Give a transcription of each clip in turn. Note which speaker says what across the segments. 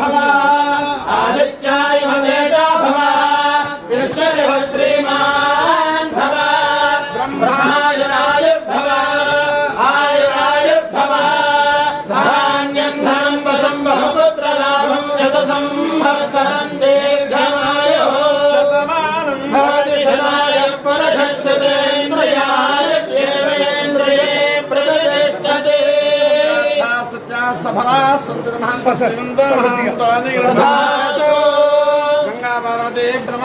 Speaker 1: अवसुभव आदित्याय तेजा भव। विश्वदेव श्रीमान् भव। ब्रह्मायुरायुर्भव आयुरायुर्भव धान्यं धनं वशं बहुपुत्रलाभं शतसंवत्सरं दीर्घमायुः भवति शताय पुरुषश्रुतेन्द्रियाय ਸਸਿੰਦਰ
Speaker 2: ਹੰਤਾ
Speaker 1: ਨਿਗਰਨਾਥ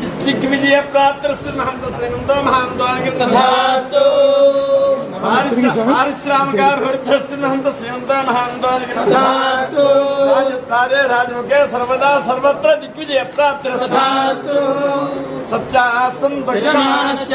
Speaker 1: दिग्विजयप्राप्तस्तिमहन्तश्रीमन्तमहान्तागिन्नमस्तु
Speaker 2: पारिश्रामिकारहृद्धस्तिमहन्तश्रीमन्तमहान्तागिन्नमस्तु सर्वदा सर्वत्र दिग्विजयप्राप्तिरस्तु
Speaker 3: सत्यासन्तयमानस्य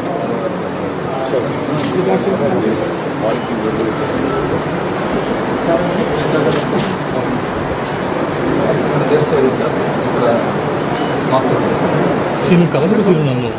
Speaker 3: 死ぬ
Speaker 4: からすぐ死ぬなの。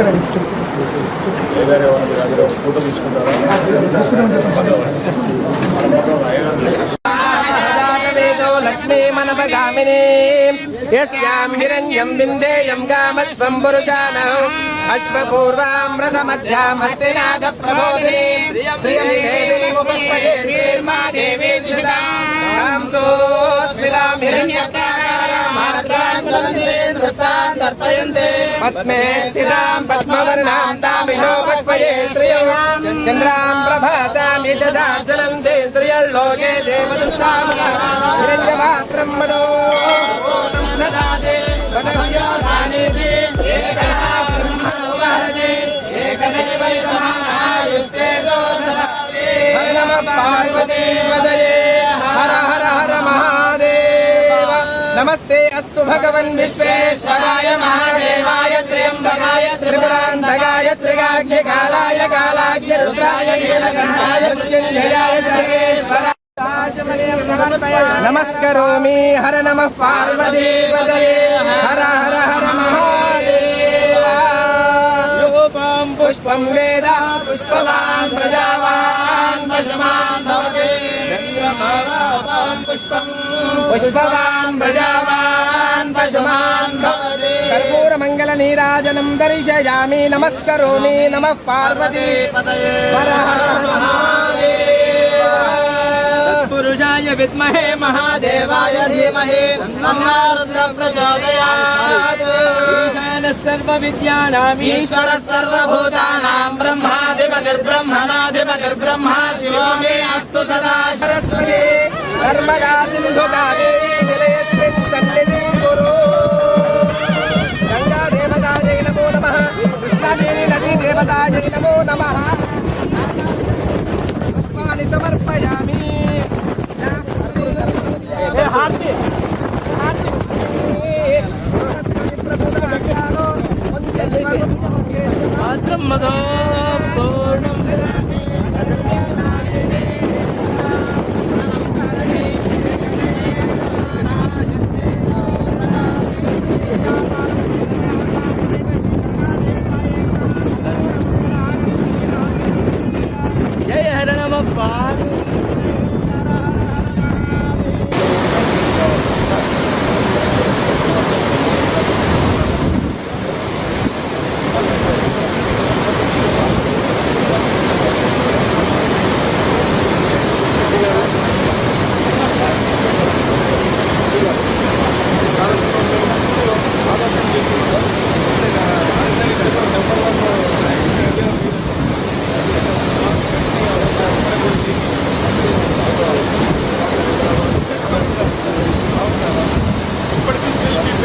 Speaker 4: ఇక్కడ ఫోటో
Speaker 5: తీసుకుంటారా లక్ష్మీమనపగామిని పద్మే స్థిరాం పద్మవర్ణాం తామిహో పక్వయే శ్రియం చంద్రాం ప్రభాసాం యశదాచలం తే శ్రియల్లోకే దేవదస్తామత్రం మనో దదాతే మహాదేవ నమస్తే అస్తు భగవన్ విశ్వేశ్వరాయ మహాదేవాయ త్ర్యంబకాయ త్రిపురాంతకాయ త్రిగాగ్యకాలాయ కాలాగ్య రుద్రాయ నీలకంఠాయ మృత్యుంజయాయ సర్వేశ్వరాయ నమస్కరోమి హర నమ పార్వతీపదయే హర హర హర మహాదేవ రూపం పుష్పం వేద పుష్పవాన్ ప్రజావాన్ पुष्पवान् प्रजावान् पशुमान् कर्पूरमङ्गलनीराजनम् दर्शयामि नमस्करोमि पार्वती। पुरुषाय विद्महे महादेवाय धीमहि। रुद्रप्रचोदयात् सर्वविद्यानाम् ईश्वरः सर्वभूतानाम् ब्रह्माधिपतिर्ब्रह्मणाधिपतिर्ब्रह्मा शिवो मे अस्तु सदा सरस्वती धर्मया सिन्धु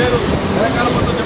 Speaker 2: పేరు వెనకాల మొత్తం